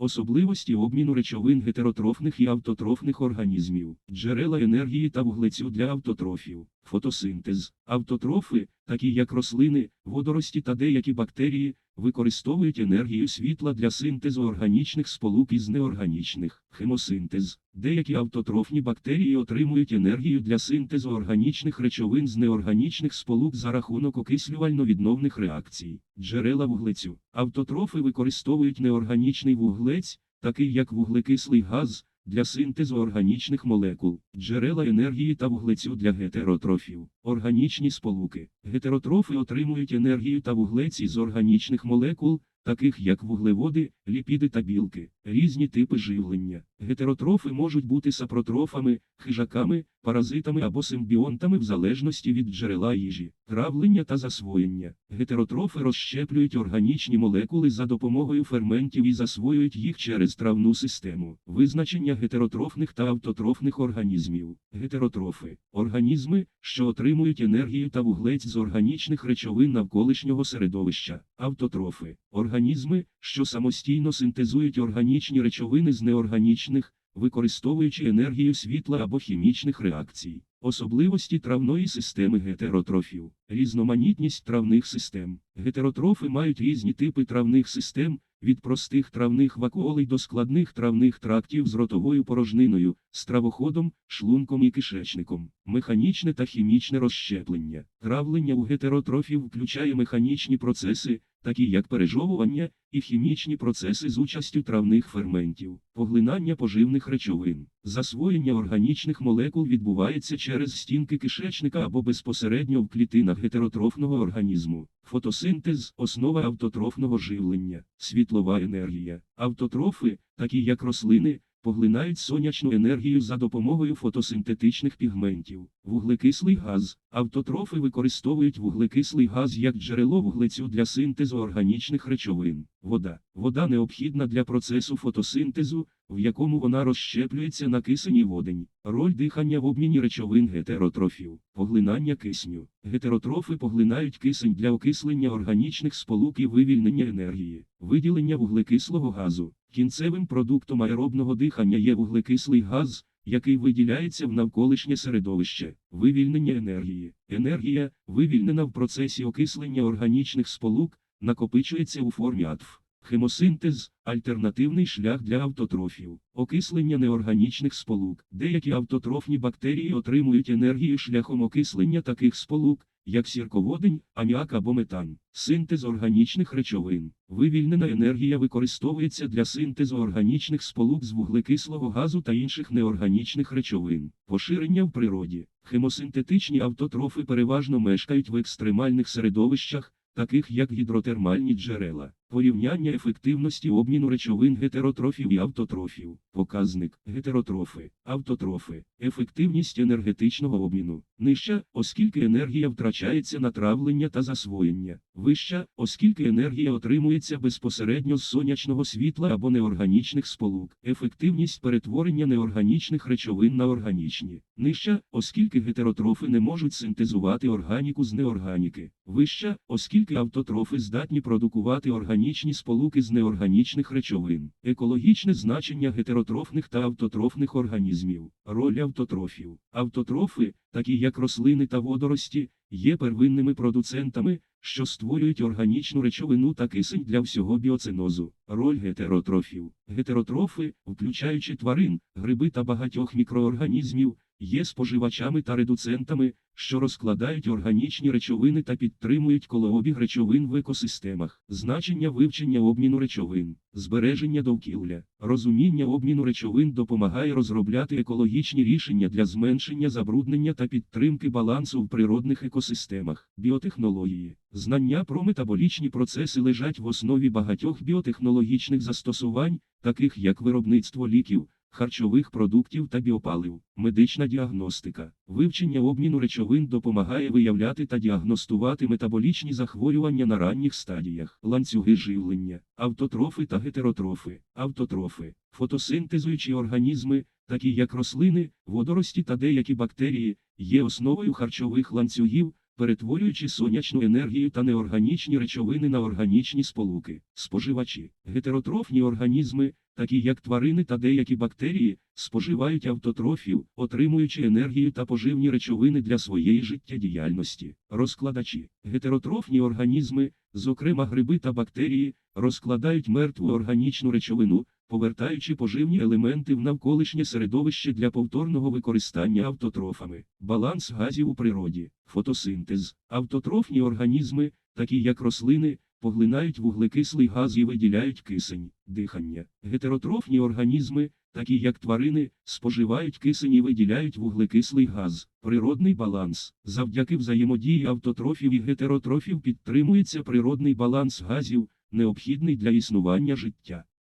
Особливості обміну речовин гетеротрофних і автотрофних організмів, джерела енергії та вуглецю для автотрофів, фотосинтез, автотрофи, такі як рослини, водорості та деякі бактерії, використовують енергію світла для синтезу органічних сполук із неорганічних, хемосинтез. Деякі автотрофні бактерії отримують енергію для синтезу органічних речовин з неорганічних сполук за рахунок окислювально-відновних реакцій, джерела вуглецю. Автотрофи використовують неорганічний вуглець, такий як вуглекислий газ, для синтезу органічних молекул, джерела енергії та вуглецю для гетеротрофів, органічні сполуки. Гетеротрофи отримують енергію та вуглець із органічних молекул, таких як вуглеводи, ліпіди та білки, різні типи живлення. Гетеротрофи можуть бути сапротрофами, хижаками, паразитами або симбіонтами в залежності від джерела їжі, травлення та засвоєння. Гетеротрофи розщеплюють органічні молекули за допомогою ферментів і засвоюють їх через травну систему. Визначення гетеротрофних та автотрофних організмів. Гетеротрофи організми, що отримують енергію та вуглець з органічних речовин навколишнього середовища. Автотрофи організми, що самостійно синтезують органічні речовини з неорганічних, використовуючи енергію світла або хімічних реакцій. Особливості травної системи гетеротрофів, різноманітність травних систем. Гетеротрофи мають різні типи травних систем, від простих травних вакуолей до складних травних трактів з ротовою порожниною, стравоходом, шлунком і кишечником, механічне та хімічне розщеплення. Травлення у гетеротрофів включає механічні процеси, такі як пережовування, і хімічні процеси з участю травних ферментів, поглинання поживних речовин, засвоєння органічних молекул відбувається через стінки кишечника або безпосередньо в клітинах гетеротрофного організму. Фотосинтез основа автотрофного живлення, світлова енергія. Автотрофи, такі як рослини, поглинають сонячну енергію за допомогою фотосинтетичних пігментів. Вуглекислий газ. Автотрофи використовують вуглекислий газ як джерело вуглецю для синтезу органічних речовин. Вода. Вода необхідна для процесу фотосинтезу, в якому вона розщеплюється на кисень і водень. Роль дихання в обміні речовин гетеротрофів. Поглинання кисню. Гетеротрофи поглинають кисень для окислення органічних сполук і вивільнення енергії. Виділення вуглекислого газу. Кінцевим продуктом аеробного дихання є вуглекислий газ, який виділяється в навколишнє середовище, вивільнення енергії. Енергія, вивільнена в процесі окислення органічних сполук, накопичується у формі атф. Хемосинтез альтернативний шлях для автотрофів, окислення неорганічних сполук. Деякі автотрофні бактерії отримують енергію шляхом окислення таких сполук, як сірководень, аміак або метан. Синтез органічних речовин. Вивільнена енергія використовується для синтезу органічних сполук з вуглекислого газу та інших неорганічних речовин. Поширення в природі. Хемосинтетичні автотрофи переважно мешкають в екстремальних середовищах, таких як гідротермальні джерела. Порівняння ефективності обміну речовин гетеротрофів і автотрофів. Показник гетеротрофи, автотрофи, ефективність енергетичного обміну. Нижча, оскільки енергія втрачається на травлення та засвоєння. Вища, оскільки енергія отримується безпосередньо з сонячного світла або неорганічних сполук. Ефективність перетворення неорганічних речовин на органічні. Нижча, оскільки гетеротрофи не можуть синтезувати органіку з неорганіки. Вища, оскільки автотрофи здатні продукувати органічні сполуки з неорганічних речовин, екологічне значення гетеротрофних та автотрофних організмів, роль автотрофів. Автотрофи, такі як рослини та водорості, є первинними продуцентами, що створюють органічну речовину та кисень для всього біоцинозу. Роль гетеротрофів. Гетеротрофи, включаючи тварин, гриби та багатьох мікроорганізмів, є споживачами та редуцентами, що розкладають органічні речовини та підтримують колообіг речовин в екосистемах, значення вивчення обміну речовин, збереження довкілля, розуміння обміну речовин допомагає розробляти екологічні рішення для зменшення забруднення та підтримки балансу в природних екосистемах, біотехнології. Знання про метаболічні процеси лежать в основі багатьох біотехнологічних застосувань, таких як виробництво ліків харчових продуктів та біопалив, медична діагностика, вивчення обміну речовин допомагає виявляти та діагностувати метаболічні захворювання на ранніх стадіях, ланцюги живлення, автотрофи та гетеротрофи, автотрофи, фотосинтезуючі організми, такі як рослини, водорості та деякі бактерії, є основою харчових ланцюгів. Перетворюючи сонячну енергію та неорганічні речовини на органічні сполуки, споживачі, гетеротрофні організми, такі як тварини та деякі бактерії, споживають автотрофів, отримуючи енергію та поживні речовини для своєї життєдіяльності. Розкладачі, гетеротрофні організми, зокрема гриби та бактерії, розкладають мертву органічну речовину, повертаючи поживні елементи в навколишнє середовище для повторного використання автотрофами. Баланс газів у природі, фотосинтез, автотрофні організми, такі як рослини, поглинають вуглекислий газ і виділяють кисень, дихання. Гетеротрофні організми, такі як тварини, споживають кисень і виділяють вуглекислий газ. Природний баланс. Завдяки взаємодії автотрофів і гетеротрофів підтримується природний баланс газів, необхідний для існування життя.